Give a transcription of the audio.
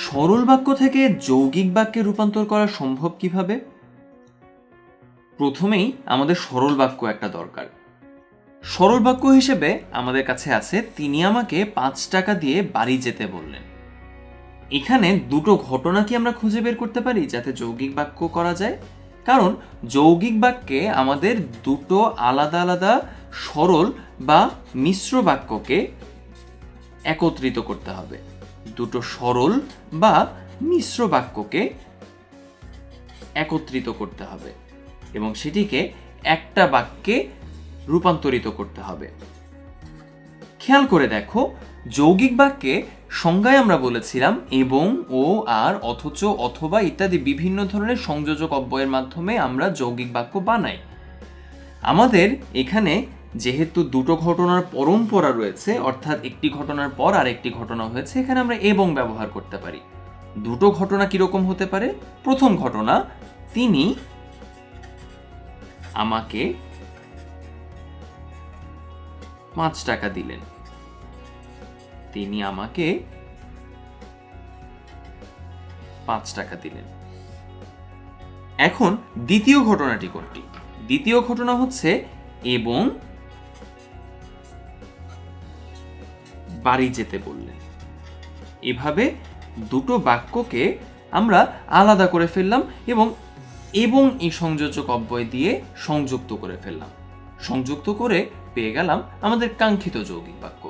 সরল বাক্য থেকে যৌগিক বাক্যে রূপান্তর করা সম্ভব কীভাবে? প্রথমেই আমাদের সরল বাক্য একটা দরকার। সরল বাক্য হিসেবে আমাদের কাছে আছে, তিনি আমাকে পাঁচ টাকা দিয়ে বাড়ি যেতে বললেন। এখানে দুটো ঘটনা কি আমরা খুঁজে বের করতে পারি যাতে যৌগিক বাক্য করা যায়? কারণ যৌগিক বাক্যে আমাদের দুটো আলাদা আলাদা সরল বা মিশ্র বাক্যকে একত্রিত করতে হবে। দুটো সরল বা মিশ্র বাক্যকে একত্রিত করতে হবে এবং সেটিকে একটা বাক্যে রূপান্তরিত করতে হবে। খেয়াল করে দেখো, যৌগিক বাক্যে সংজ্ঞায় আমরা বলেছিলাম এবং, ও, আর, অথচ, অথবা ইত্যাদি বিভিন্ন ধরনের সংযোজক অব্যয়ের মাধ্যমে আমরা যৌগিক বাক্য বানাই। আমাদের এখানে যেহেতু দুটো ঘটনার পরম্পরা রয়েছে, অর্থাৎ একটি ঘটনার পর আর একটি ঘটনা হয়েছে, এখানে আমরা এবং ব্যবহার করতে পারি। দুটো ঘটনা কীরকম হতে পারে? প্রথম ঘটনা, তিনি আমাকে পাঁচ টাকা দিলেন। তিনি আমাকে পাঁচ টাকা দিলেন। এখন দ্বিতীয় ঘটনাটি কোনটি? দ্বিতীয় ঘটনা হচ্ছে এবং বাড়ি যেতে বললেন। এভাবে দুটো বাক্যকে আমরা আলাদা করে ফেললাম এবং এবং এই সংযোজক অব্যয় দিয়ে সংযুক্ত করে ফেললাম। সংযুক্ত করে পেয়ে গেলাম আমাদের কাঙ্ক্ষিত যৌগিক বাক্য।